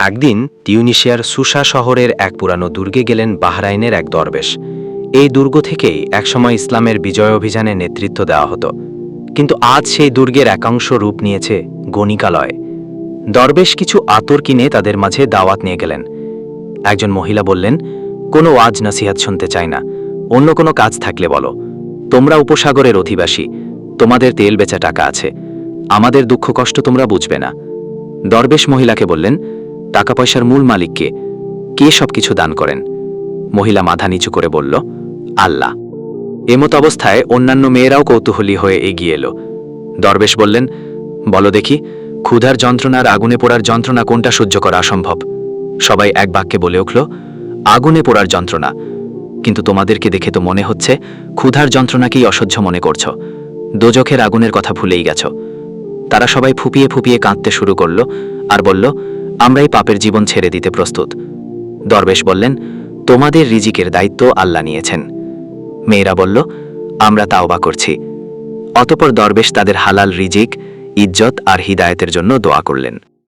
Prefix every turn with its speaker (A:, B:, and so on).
A: একদিন টিউনিশিয়ার সুসা শহরের এক পুরানো দুর্গে গেলেন বাহরাইনের এক দরবেশ। এই দুর্গ থেকেই একসময় ইসলামের বিজয় অভিযানে নেতৃত্ব দেওয়া হতো। কিন্তু আজ সেই দুর্গের একাংশ রূপ নিয়েছে গণিকালয়। দরবেশ কিছু আতর কিনে তাদের মাঝে দাওয়াত নিয়ে গেলেন। একজন মহিলা বললেন, কোনো ওয়াজ নসিহাত শুনতে চাই না। অন্য কোনো কাজ থাকলে বলো। তোমরা উপসাগরের অধিবাসী। তোমাদের তেল বেচা টাকা আছে। আমাদের দুঃখ কষ্ট তোমরা বুঝবে না। দরবেশ মহিলাকে বললেন টাকা পয়সার মূল মালিককে কে সবকিছু দান করেন? মহিলা মাথা নিচু করে বলল, আল্লাহ। এমত অবস্থায় অন্যান্য মেয়েরাও কৌতূহলী হয়ে এগিয়ে এলো। দরবেশ বললেন, বলো দেখি, ক্ষুধার যন্ত্রণার আগুনে পোড়ার যন্ত্রণা কোনটা সহ্য করা অসম্ভব? সবাই এক বাক্যে বলে উঠল, আগুনে পোড়ার যন্ত্রণা। কিন্তু তোমাদেরকে দেখে তো মনে হচ্ছে, ক্ষুধার যন্ত্রণাকেই অসহ্য মনে করছ। দোজখের আগুনের কথা ভুলেই গেছ। তারা সবাই ফুপিয়ে ফুপিয়ে কাঁদতে শুরু করল আর বলল আমরাই পাপের জীবন ছেড়ে দিতে প্রস্তুত। দরবেশ বললেন, তোমাদের রিজিকের দায়িত্ব আল্লাহ নিয়েছেন। মেয়েরা বলল, আমরা তাওবা করছি। অতপর দরবেশ তাদের হালাল রিজিক, ইজ্জত আর হিদায়তের জন্য দোয়া করলেন।